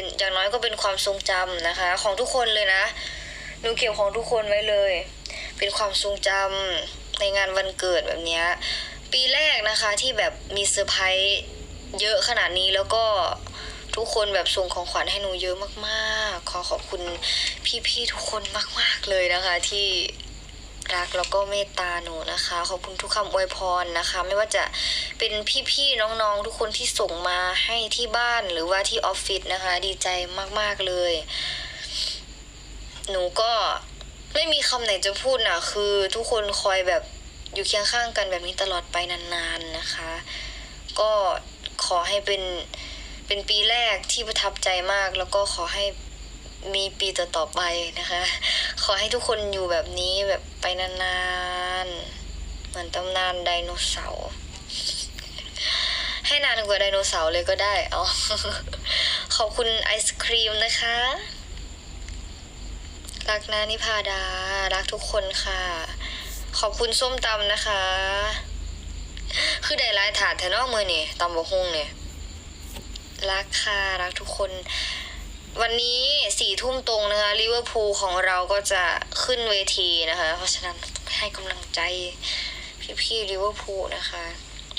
เป็นอย่างน้อยก็เป็นความทรงจำนะคะ ของทุกคนเลยนะหนูเก็บของทุกคนไว้เลย เป็นความทรงจำในงานวันเกิดแบบนี้ปีแรกนะคะที่แบบมีเซอร์ไพรส์เยอะขนาดนี้แล้วก็ทุกคนแบบส่งของขวัญให้หนูเยอะมากๆ ขอขอบคุณพี่ๆทุกคนมากๆเลยนะคะ ที่ รักแล้วก็เมตตาหนูนะคะ ขอบคุณทุกคำอวยพรนะคะ ไม่ว่าจะเป็นพี่ๆน้องๆ ทุกคนที่ส่งมาให้ที่บ้านหรือว่าที่ออฟฟิศนะคะ ดีใจมากๆเลย หนูก็ไม่มีคำไหนจะพูดนะคือทุกคนคอยแบบอยู่เคียงข้างกันแบบนี้ตลอดไปนานๆนะคะ ก็ขอให้เป็นเป็นปีแรกที่ประทับใจมาก แล้วก็ขอให้มีปีต่อๆไปนะคะ อให้ทุกคนอยู่แบบนี้แบบไปนานๆ เหมือนตำนานไดโนเสาร์ ให้นานกว่าไดโนเสาร์เลยก็ได้ เอา ขอบคุณไอศครีมนะคะ รักนะนิพาดา รักทุกคนค่ะ ขอบคุณส้มตำนะคะ คือได้รายถาดแทนอกมือนี่ตำบกฮุงเนี่ย รักค่ะ รักทุกคน วันนี้สี่ทุ่มตรงนะคะลิเวอร์พูลของเราก็จะขึ้นเวทีนะคะ เพราะฉะนั้นให้กำลังใจพี่ๆลิเวอร์พูลนะคะ